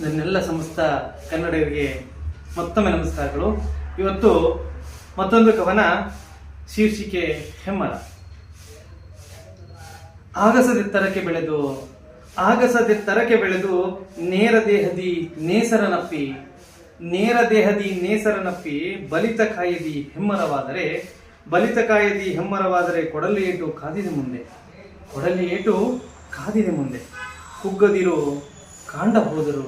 ನನ್ನೆಲ್ಲ ಸಮಸ್ತ ಕನ್ನಡಿಗರಿಗೆ ಮತ್ತೊಮ್ಮೆ ನಮಸ್ಕಾರಗಳು. ಇವತ್ತು ಮತ್ತೊಂದು ಕವನ ಶೀರ್ಷಿಕೆ ಹೆಮ್ಮರ. ಆಗಸದೆತ್ತರಕ್ಕೆ ಬೆಳೆದು ಆಗಸದೆತ್ತರಕ್ಕೆ ಬೆಳೆದು ನೇರ ದೇಹದಿ ನೇಸರನಪ್ಪಿ ನೇರ ದೇಹದಿ ನೇಸರನಪ್ಪಿ ಬಲಿತ ಕಾಯದಿ ಹೆಮ್ಮರವಾದರೆ, ಬಲಿತ ಕಾಯದಿ ಹೆಮ್ಮರವಾದರೆ ಕೊಡಲಿ ಏಟು ಕಾದಿದೆ ಮುಂದೆ. ಕೊಡಲಿ ಏಟು ಕಾದಿದೆ ಮುಂದೆ. ಕುಗ್ಗದಿರು ಕಾಂಡ ಹೋದರು,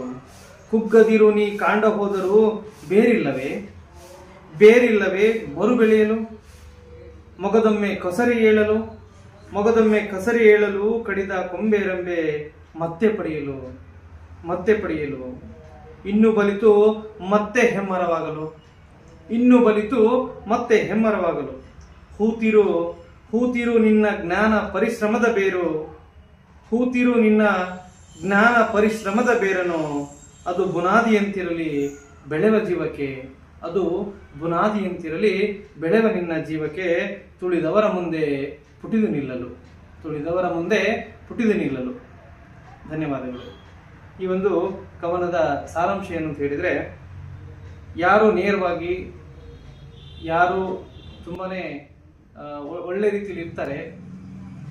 ಕುಗ್ಗದಿರು ನೀ ಕಾಂಡ ಹೋದರೂ ಬೇರಿಲ್ಲವೇ? ಬೇರಿಲ್ಲವೇ ಮರು ಬೆಳೆಯಲು ಮೊಗದೊಮ್ಮೆ ಕಸರಿ ಏಳಲು? ಮೊಗದೊಮ್ಮೆ ಕಸರಿ ಏಳಲು ಕಡಿದ ಕೊಂಬೆರಂಬೆ ಮತ್ತೆ ಪಡೆಯಲು? ಮತ್ತೆ ಪಡೆಯಲು? ಇನ್ನು ಬಲಿತು ಮತ್ತೆ ಹೆಮ್ಮರವಾಗಲು? ಇನ್ನು ಬಲಿತು ಮತ್ತೆ ಹೆಮ್ಮರವಾಗಲು? ಹೂತಿರು ಹೂತಿರು ನಿನ್ನ ಜ್ಞಾನ ಪರಿಶ್ರಮದ ಬೇರು? ಹೂತಿರು ನಿನ್ನ ಜ್ಞಾನ ಪರಿಶ್ರಮದ ಬೇರನು, ಅದು ಬುನಾದಿಯಂತಿರಲಿ ಬೆಳೆವ ಜೀವಕ್ಕೆ, ಅದು ಬುನಾದಿಯಂತಿರಲಿ ಬೆಳೆವ ನಿನ್ನ ಜೀವಕ್ಕೆ ತುಳಿದವರ ಮುಂದೆ ಪುಟಿದು ನಿಲ್ಲಲು, ತುಳಿದವರ ಮುಂದೆ ಪುಟಿದು ನಿಲ್ಲಲು. ಧನ್ಯವಾದಗಳು. ಈ ಒಂದು ಕವನದ ಸಾರಾಂಶ ಏನು ಅಂತ ಹೇಳಿದರೆ, ಯಾರು ನೇರವಾಗಿ, ಯಾರು ತುಂಬಾ ಒಳ್ಳೆ ರೀತಿಯಲ್ಲಿ ಇರ್ತಾರೆ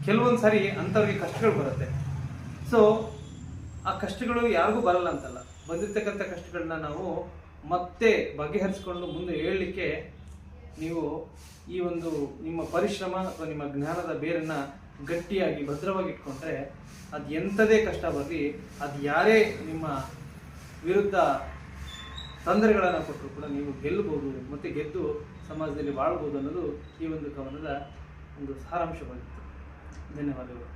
ಕೆಲವೊಂದು ಸಾರಿ ಅಂಥವ್ರಿಗೆ ಕಷ್ಟಗಳು ಬರುತ್ತೆ. ಸೊ ಆ ಕಷ್ಟಗಳು ಯಾರಿಗೂ ಬರಲ್ಲ ಅಂತಲ್ಲ. ಬಂದಿರ್ತಕ್ಕಂಥ ಕಷ್ಟಗಳನ್ನ ನಾವು ಮತ್ತೆ ಬಗೆಹರಿಸ್ಕೊಂಡು ಮುಂದೆ ಹೇಳಲಿಕ್ಕೆ ನೀವು ಈ ಒಂದು ನಿಮ್ಮ ಪರಿಶ್ರಮ ಅಥವಾ ನಿಮ್ಮ ಜ್ಞಾನದ ಬೇರನ್ನ ಗಟ್ಟಿಯಾಗಿ ಭದ್ರವಾಗಿ ಇಟ್ಕೊಂಡ್ರೆ ಅದು ಎಂಥದೇ ಕಷ್ಟ ಬರಲಿ, ಅದು ಯಾರೇ ನಿಮ್ಮ ವಿರುದ್ಧ ತೊಂದರೆಗಳನ್ನು ಕೊಟ್ಟರು ಕೂಡ ನೀವು ಗೆಲ್ಲಬಹುದು ಮತ್ತು ಗೆದ್ದು ಸಮಾಜದಲ್ಲಿ ಬಾಳ್ಬೋದು ಅನ್ನೋದು ಈ ಒಂದು ಕವನದ ಒಂದು ಸಾರಾಂಶವಾಗಿತ್ತು. ಧನ್ಯವಾದಗಳು.